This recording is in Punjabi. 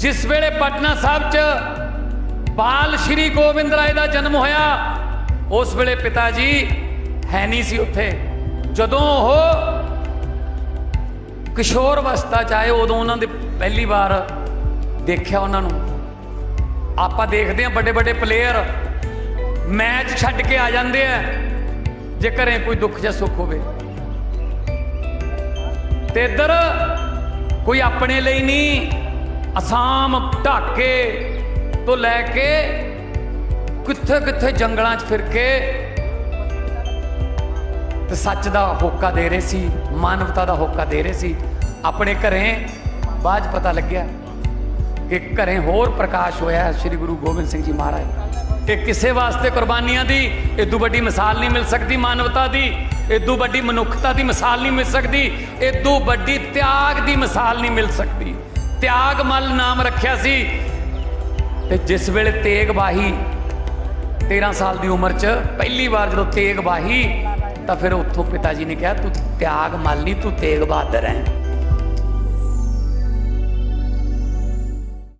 ਜਿਸ ਵੇਲੇ ਪਟਨਾ ਸਾਹਿਬ 'ਚ ਬਾਲ ਸ਼੍ਰੀ ਗੋਬਿੰਦ ਰਾਏ ਦਾ ਜਨਮ ਹੋਇਆ, ਉਸ ਵੇਲੇ ਪਿਤਾ ਜੀ ਹੈ ਨਹੀਂ ਸੀ ਉੱਥੇ। ਜਦੋਂ ਉਹ ਕਿਸ਼ੋਰ ਅਵਸਥਾ ਚ ਆਏ, ਉਦੋਂ ਉਹਨਾਂ ਦੇ ਪਹਿਲੀ ਵਾਰ ਦੇਖਿਆ ਉਹਨਾਂ ਨੂੰ। ਆਪਾਂ ਦੇਖਦੇ ਹਾਂ ਵੱਡੇ ਵੱਡੇ ਪਲੇਅਰ ਮੈਚ ਛੱਡ ਕੇ ਆ ਜਾਂਦੇ ਆ, ਜੇ ਘਰੇ ਕੋਈ ਦੁੱਖ ਜਾਂ ਸੁੱਖ ਹੋਵੇ। ਤੇ ਇੱਧਰ ਕੋਈ ਆਪਣੇ ਲਈ ਨਹੀਂ ਅਸਾਮ ਢਾਕੇ ਤੋਂ ਲੈ ਕੇ ਕਿੱਥੇ ਕਿੱਥੇ ਜੰਗਲਾਂ 'ਚ ਫਿਰ ਕੇ ਤੇ ਸੱਚ ਦਾ ਹੋਕਾ ਦੇ ਰਹੇ ਸੀ, ਮਾਨਵਤਾ ਦਾ ਹੋਕਾ ਦੇ ਰਹੇ ਸੀ। ਆਪਣੇ ਘਰੇ ਬਾਅਦ 'ਚ ਪਤਾ ਲੱਗਿਆ ਕਿ ਘਰੇ ਹੋਰ ਪ੍ਰਕਾਸ਼ ਹੋਇਆ ਸ੍ਰੀ ਗੁਰੂ ਗੋਬਿੰਦ ਸਿੰਘ ਜੀ ਮਹਾਰਾਜ। ਇਹ ਕਿਸੇ ਵਾਸਤੇ ਕੁਰਬਾਨੀਆਂ ਦੀ ਇਦੋਂ ਵੱਡੀ ਮਿਸਾਲ ਨਹੀਂ ਮਿਲ ਸਕਦੀ, ਮਾਨਵਤਾ ਦੀ ਇਦੋਂ ਵੱਡੀ ਮਨੁੱਖਤਾ ਦੀ ਮਿਸਾਲ ਨਹੀਂ ਮਿਲ ਸਕਦੀ ਇਦੋਂ ਵੱਡੀ ਤਿਆਗ ਦੀ ਮਿਸਾਲ ਨਹੀਂ ਮਿਲ ਸਕਦੀ। ਤਿਆਗਮਲ ਨਾਮ ਰੱਖਿਆ ਸੀ। ਤੇ ਜਿਸ ਵੇਲੇ ਤੇਗ ਬਾਹੀ 13 ਸਾਲ ਦੀ ਉਮਰ 'ਚ ਪਹਿਲੀ ਵਾਰ ਜਦੋਂ ਤੇਗ ਬਾਹੀ, ਤਾਂ ਫਿਰ ਉੱਥੋਂ ਪਿਤਾ ਜੀ ਨੇ ਕਿਹਾ, ਤੂੰ ਤਿਆਗ ਮਲ ਨਹੀਂ ਤੂੰ ਤੇਗ ਬਹਾਦਰ ਹੈ।